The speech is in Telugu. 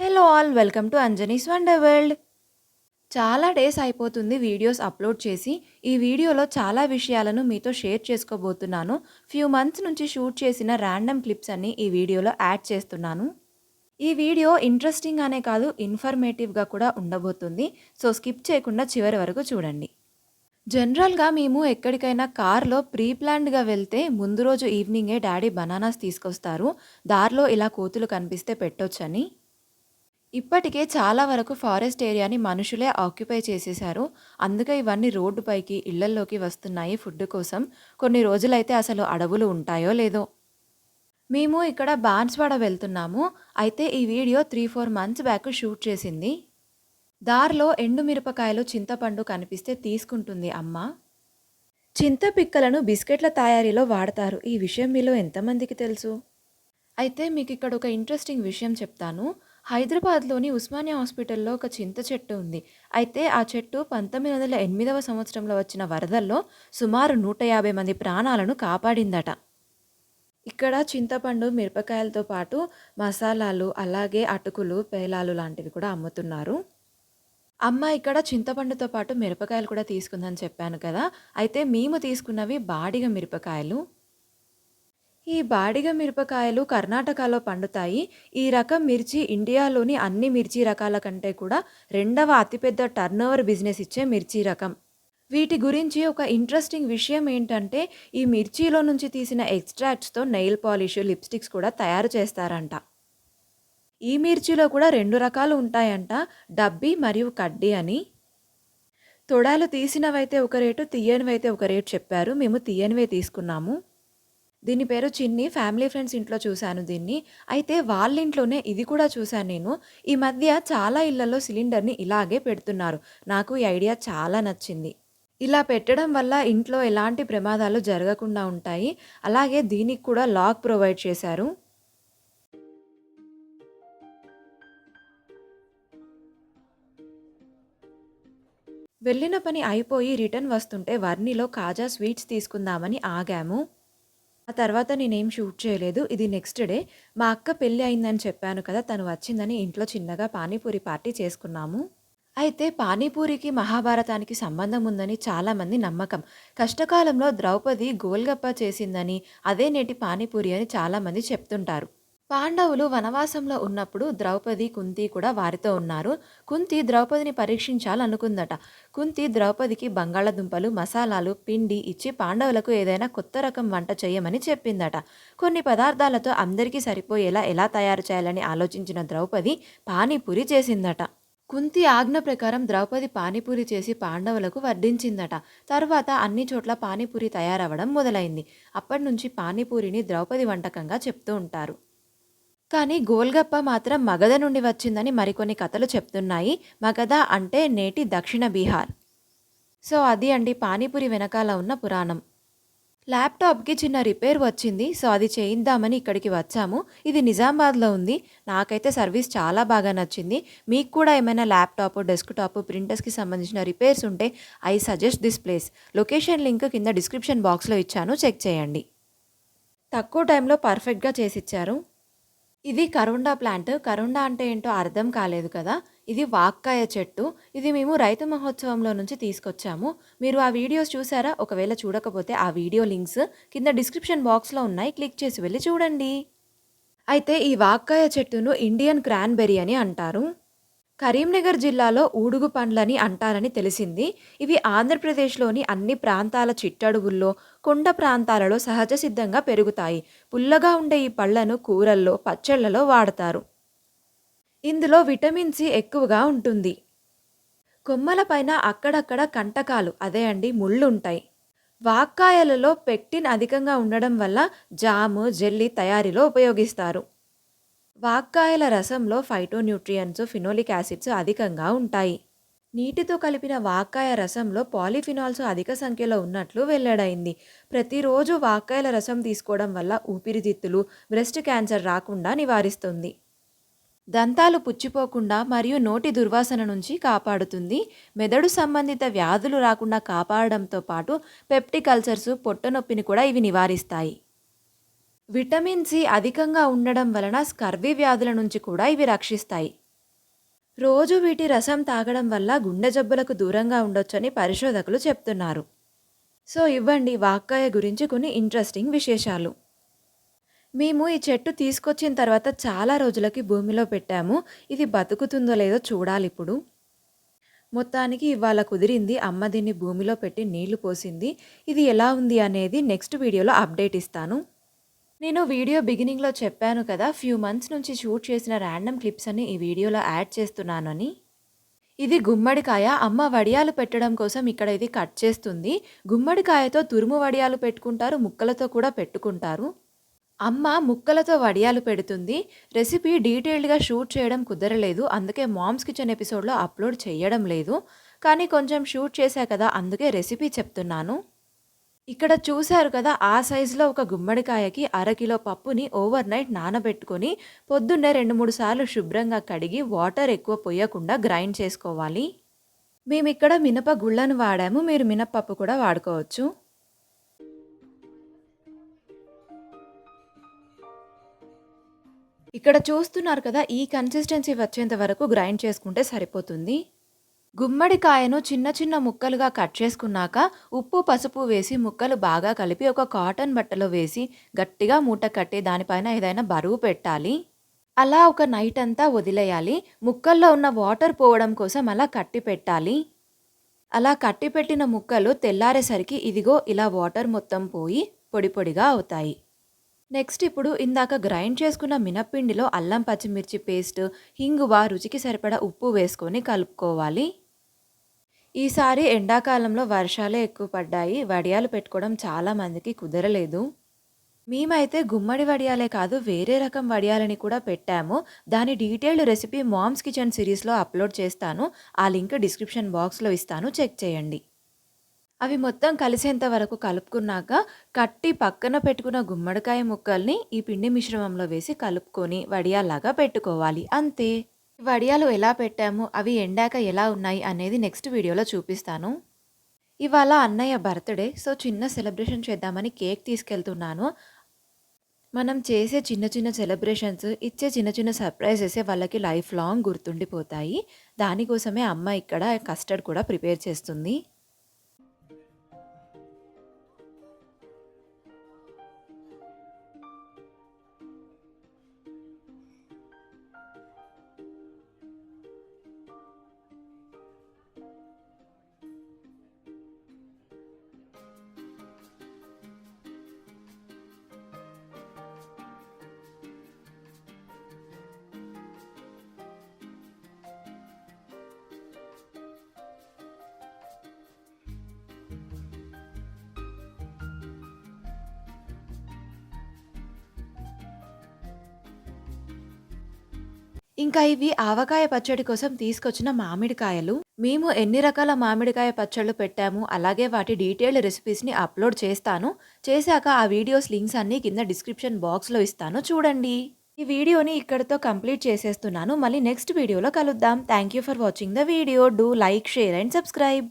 Hello all welcome to Anjani's wonder world చాలా డేస్ అయిపోతుంది వీడియోస్ అప్లోడ్ చేసి. ఈ వీడియోలో చాలా విషయాలను మీతో షేర్ చేసుకోబోతున్నాను. ఫ్యూ మంత్స్ నుంచి షూట్ చేసిన ర్యాండమ్ క్లిప్స్ అన్ని ఈ వీడియోలో యాడ్ చేస్తున్నాను. ఈ వీడియో ఇంట్రెస్టింగ్ అనే కాదు ఇన్ఫర్మేటివ్గా కూడా ఉండబోతుంది. సో స్కిప్ చేయకుండా చివరి వరకు చూడండి. జనరల్గా మేము ఎక్కడికైనా కార్లో ప్రీ ప్లాన్డ్గా వెళ్తే ముందు రోజు ఈవినింగే డాడీ బనానాస్ తీసుకొస్తారు. దారిలో ఇలా కోతులు కనిపిస్తే పెట్టొచ్చని. ఇప్పటికే చాలా వరకు ఫారెస్ట్ ఏరియాని మనుషులే ఆక్యుపై చేసేశారు. అందుకే ఇవన్నీ రోడ్డుపైకి ఇళ్ళల్లోకి వస్తున్నాయి ఫుడ్ కోసం. కొన్ని రోజులైతే అసలు అడవులు ఉంటాయో లేదో. మేము ఇక్కడ బాన్స్వాడ వెళ్తున్నాము. అయితే ఈ video three four months back shoot చేసింది. దారిలో ఎండుమిరపకాయలు చింతపండు కనిపిస్తే తీసుకుంటుంది అమ్మ. చింతపిక్కలను బిస్కెట్ల తయారీలో వాడతారు. ఈ విషయం మీలో ఎంతమందికి తెలుసు? అయితే మీకు ఇక్కడ ఒక ఇంట్రెస్టింగ్ విషయం చెప్తాను. హైదరాబాద్లోని ఉస్మానియా హాస్పిటల్లో ఒక చింత చెట్టు ఉంది. అయితే ఆ చెట్టు పంతొమ్మిది వందల ఎనిమిదవ సంవత్సరంలో వచ్చిన వరదల్లో సుమారు నూట యాభై మంది ప్రాణాలను కాపాడిందట. ఇక్కడ చింతపండు మిరపకాయలతో పాటు మసాలాలు అలాగే అటుకులు పేలాలు లాంటివి కూడా అమ్ముతున్నారు. అమ్మ ఇక్కడ చింతపండుతో పాటు మిరపకాయలు కూడా తీసుకుందని చెప్పాను కదా. అయితే మేము తీసుకున్నవి బాడిగ మిరపకాయలు. ఈ బాడిగ మిరపకాయలు కర్ణాటకలో పండుతాయి. ఈ రకం మిర్చి ఇండియాలోని అన్ని మిర్చి రకాల కంటే కూడా రెండవ అతిపెద్ద టర్నోవర్ బిజినెస్ ఇచ్చే మిర్చి రకం. వీటి గురించి ఒక ఇంట్రెస్టింగ్ విషయం ఏంటంటే ఈ మిర్చిలో నుంచి తీసిన ఎక్స్ట్రాక్ట్స్తో నెయిల్ పాలిష్ లిప్స్టిక్స్ కూడా తయారు చేస్తారంట. ఈ మిర్చిలో కూడా రెండు రకాలు ఉంటాయంట డబ్బి మరియు కడ్డీ అని. తొడాలు తీసినవైతే ఒక రేటు తీయనివైతే ఒక రేటు చెప్పారు. మేము తీయనివే తీసుకున్నాము. దీని పేరు చిన్ని ఫ్యామిలీ ఫ్రెండ్స్ ఇంట్లో చూశాను దీన్ని. అయితే వాళ్ళ ఇంట్లోనే ఇది కూడా చూశాను నేను. ఈ మధ్య చాలా ఇళ్ళలో సిలిండర్ని ఇలాగే పెడుతున్నారు. నాకు ఈ ఐడియా చాలా నచ్చింది. ఇలా పెట్టడం వల్ల ఇంట్లో ఎలాంటి ప్రమాదాలు జరగకుండా ఉంటాయి. అలాగే దీనికి కూడా లాక్ ప్రొవైడ్ చేశారు. వెళ్ళిన పని అయిపోయి రిటర్న్ వస్తుంటే వర్ణిలో కాజా స్వీట్స్ తీసుకుందామని ఆగాము. ఆ తర్వాత నేనేం షూట్ చేయలేదు. ఇది నెక్స్ట్ డే. మా అక్క పెళ్ళి అయిందని చెప్పాను కదా తను వచ్చిందని ఇంట్లో చిన్నగా పానీపూరి పార్టీ చేసుకున్నాము. అయితే పానీపూరికి మహాభారతానికి సంబంధం ఉందని చాలామంది నమ్మకం. కష్టకాలంలో ద్రౌపది గోల్గప్ప చేసిందని అదే నేటి పానీపూరి అని చాలామంది చెప్తుంటారు. పాండవులు వనవాసంలో ఉన్నప్పుడు ద్రౌపది కుంతి కూడా వారితో ఉన్నారు. కుంతి ద్రౌపదిని పరీక్షించాలనుకుందట. కుంతి ద్రౌపదికి బంగాళదుంపలు మసాలాలు పిండి ఇచ్చి పాండవులకు ఏదైనా కొత్త రకం వంట చేయమని చెప్పిందట. కొన్ని పదార్థాలతో అందరికీ సరిపోయేలా ఎలా తయారు చేయాలని ఆలోచించిన ద్రౌపది పానీపూరి చేసిందట. కుంతి ఆజ్ఞ ప్రకారం ద్రౌపది పానీపూరి చేసి పాండవులకు వడ్డించిందట. తర్వాత అన్ని చోట్ల పానీపూరి తయారవ్వడం మొదలైంది. అప్పటి నుంచి పానీపూరిని ద్రౌపది వంటకంగా చెప్తూ ఉంటారు. కానీ గోల్గప్ప మాత్రం మగధ నుండి వచ్చిందని మరికొన్ని కథలు చెప్తున్నాయి. మగధ అంటే నేటి దక్షిణ బీహార్. సో అది అండి పానీపూరి వెనకాల ఉన్న పురాణం. ల్యాప్టాప్కి చిన్న రిపేర్ వచ్చింది. సో అది చేయిద్దామని ఇక్కడికి వచ్చాము. ఇది నిజామాబాద్లో ఉంది. నాకైతే సర్వీస్ చాలా బాగా నచ్చింది. మీకు కూడా ఏమైనా ల్యాప్టాప్ డెస్క్టాప్ ప్రింటర్స్కి సంబంధించిన రిపేర్స్ ఉంటే I suggest this place. Location link కింద డిస్క్రిప్షన్ బాక్స్లో ఇచ్చాను. చెక్ చేయండి. తక్కువ టైంలో పర్ఫెక్ట్గా చేసిచ్చారు. ఇది కరుండా ప్లాంట్ కరుండా అంటే ఏంటో అర్థం కాలేదు కదా? ఇది వాక్కాయ చెట్టు. ఇది మేము రైతు మహోత్సవంలో నుంచి తీసుకొచ్చాము. మీరు ఆ వీడియోస్ చూసారా? ఒకవేళ చూడకపోతే ఆ వీడియో లింక్స్ కింద డిస్క్రిప్షన్ బాక్స్లో ఉన్నాయి. క్లిక్ చేసి వెళ్ళి చూడండి. అయితే ఈ వాక్కాయ చెట్టును ఇండియన్ క్రాన్బెర్రీ అని అంటారు. కరీంనగర్ జిల్లాలో ఊడుగు పండ్లని అంటారని తెలిసింది. ఇవి ఆంధ్రప్రదేశ్లోని అన్ని ప్రాంతాల చిట్టడుగుల్లో కొండ ప్రాంతాలలో సహజ సిద్ధంగా పెరుగుతాయి. పుల్లగా ఉండే ఈ పళ్ళను కూరల్లో పచ్చళ్ళలో వాడతారు. ఇందులో విటమిన్ సి ఎక్కువగా ఉంటుంది. కొమ్మలపైన అక్కడక్కడ కంటకాలు అదే అండి ముళ్ళుంటాయి. వాక్కాయలలో పెక్టిన్ అధికంగా ఉండడం వల్ల జాము జెల్లీ తయారీలో ఉపయోగిస్తారు. వాక్కాయల రసంలో ఫైటోన్యూట్రియంట్స్ ఫినోలిక్ యాసిడ్స్ అధికంగా ఉంటాయి. నీటితో కలిపిన వాక్కాయ రసంలో పాలిఫినాల్స్ అధిక సంఖ్యలో ఉన్నట్లు వెల్లడైంది. ప్రతిరోజు వాక్కాయల రసం తీసుకోవడం వల్ల ఊపిరితిత్తులు బ్రెస్ట్ క్యాన్సర్ రాకుండా నివారిస్తుంది. దంతాలు పుచ్చిపోకుండా మరియు నోటి దుర్వాసన నుంచి కాపాడుతుంది. మెదడు సంబంధిత వ్యాధులు రాకుండా కాపాడడంతో పాటు పెప్టిక్ అల్సర్స్ పొట్టనొప్పిని కూడా ఇవి నివారిస్తాయి. విటమిన్ సి అధికంగా ఉండడం వలన స్కర్వీ వ్యాధుల నుంచి కూడా ఇవి రక్షిస్తాయి. రోజు వీటి రసం తాగడం వల్ల గుండె జబ్బులకు దూరంగా ఉండొచ్చని పరిశోధకులు చెప్తున్నారు. సో ఇవ్వండి వాక్కాయ గురించి కొన్ని ఇంట్రెస్టింగ్ విశేషాలు. మేము ఈ చెట్టు తీసుకొచ్చిన తర్వాత చాలా రోజులకి భూమిలో పెట్టాము. ఇది బతుకుతుందో లేదో చూడాలి ఇప్పుడు. మొత్తానికి ఇవాళ కుదిరింది. అమ్మ దీన్ని భూమిలో పెట్టి నీళ్ళు పోసింది. ఇది ఎలా ఉంది అనేది నెక్స్ట్ వీడియోలో అప్డేట్ ఇస్తాను. నేను వీడియో బిగినింగ్లో చెప్పాను కదా ఫ్యూ మంత్స్ నుంచి షూట్ చేసిన ర్యాండమ్ క్లిప్స్ అని ఈ వీడియోలో యాడ్ చేస్తున్నానని. ఇది గుమ్మడికాయ అమ్మ వడియాలు పెట్టడం కోసం ఇక్కడ ఇది కట్ చేస్తుంది. గుమ్మడికాయతో తురుము వడియాలు పెట్టుకుంటారు ముక్కలతో కూడా పెట్టుకుంటారు. అమ్మ ముక్కలతో వడియాలు పెడుతుంది. రెసిపీ డీటెయిల్డ్గా షూట్ చేయడం కుదరలేదు అందుకే మామ్స్ కిచెన్ ఎపిసోడ్లో అప్లోడ్ చేయడం లేదు. కానీ కొంచెం షూట్ చేశా కదా అందుకే రెసిపీ చెప్తున్నాను. ఇక్కడ చూశారు కదా ఆ సైజులో ఒక గుమ్మడికాయకి అరకిలో పప్పుని ఓవర్ నైట్ నానబెట్టుకొని పొద్దున్నే రెండు మూడు సార్లు శుభ్రంగా కడిగి వాటర్ ఎక్కువ పొయ్యకుండా గ్రైండ్ చేసుకోవాలి. మేము ఇక్కడ మినప గుళ్ళను వాడాము మీరు మినప్పప్పు కూడా వాడుకోవచ్చు. ఇక్కడ చూస్తున్నారు కదా ఈ కన్సిస్టెన్సీ వచ్చేంత వరకు గ్రైండ్ చేసుకుంటే సరిపోతుంది. గుమ్మడికాయను చిన్న చిన్న ముక్కలుగా కట్ చేసుకున్నాక ఉప్పు పసుపు వేసి ముక్కలు బాగా కలిపి ఒక కాటన్ బట్టలో వేసి గట్టిగా మూట కట్టి దానిపైన ఏదైనా బరువు పెట్టాలి. అలా ఒక నైట్ అంతా వదిలేయాలి. ముక్కల్లో ఉన్న వాటర్ పోవడం కోసం అలా కట్టి పెట్టాలి. అలా కట్టి పెట్టిన ముక్కలు తెల్లారేసరికి ఇదిగో ఇలా వాటర్ మొత్తం పోయి పొడి పొడిగా అవుతాయి. నెక్స్ట్ ఇప్పుడు ఇందాక గ్రైండ్ చేసుకున్న మినప్పిండిలో అల్లం పచ్చిమిర్చి పేస్ట్ హింగువ రుచికి సరిపడా ఉప్పు వేసుకొని కలుపుకోవాలి. ఈసారి ఎండాకాలంలో వర్షాలే ఎక్కువ పడ్డాయి. వడియాలు పెట్టుకోవడం చాలా మందికి కుదరలేదు. మేమైతే గుమ్మడి వడియాలే కాదు వేరే రకం వడియాలని కూడా పెట్టాము. దాని డీటెయిల్డ్ రెసిపీ మామ్స్ కిచెన్ సిరీస్లో అప్లోడ్ చేస్తాను. ఆ లింక్ డిస్క్రిప్షన్ బాక్స్లో ఇస్తాను. చెక్ చేయండి. అవి మొత్తం కలిసేంత వరకు కలుపుకున్నాక కట్టి పక్కన పెట్టుకున్న గుమ్మడికాయ ముక్కల్ని ఈ పిండి మిశ్రమంలో వేసి కలుపుకొని వడియాల్లాగా పెట్టుకోవాలి. అంతే. వడియాలు ఎలా పెట్టాము? అవి ఎండాక ఎలా ఉన్నాయి? అనేది నెక్స్ట్ వీడియోలో చూపిస్తాను. ఇవాళ అన్నయ్య బర్త్డే సో చిన్న సెలబ్రేషన్ చేద్దామని కేక్ తీసుకెళ్తున్నాను. మనం చేసే చిన్న చిన్న సెలబ్రేషన్స్ ఇచ్చే చిన్న చిన్న సర్ప్రైజెస్ వాళ్ళకి లైఫ్ లాంగ్ గుర్తుండిపోతాయి. దానికోసమే అమ్మ ఇక్కడ కస్టర్డ్ కూడా ప్రిపేర్ చేస్తుంది. ఇంకా ఇవి ఆవకాయ పచ్చడి కోసం తీసుకొచ్చిన మామిడికాయలు. మేము ఎన్ని రకాల మామిడికాయ పచ్చళ్ళు పెట్టాము అలాగే వాటి డీటెయిల్డ్ రెసిపీస్ని అప్లోడ్ చేస్తాను. చేశాక ఆ వీడియోస్ లింక్స్ అన్ని కింద డిస్క్రిప్షన్ బాక్స్లో ఇస్తాను. చూడండి. ఈ వీడియోని ఇక్కడితో కంప్లీట్ చేసేస్తున్నాను. మళ్ళీ నెక్స్ట్ వీడియోలో కలుద్దాం. Thank you for watching the video do like share and subscribe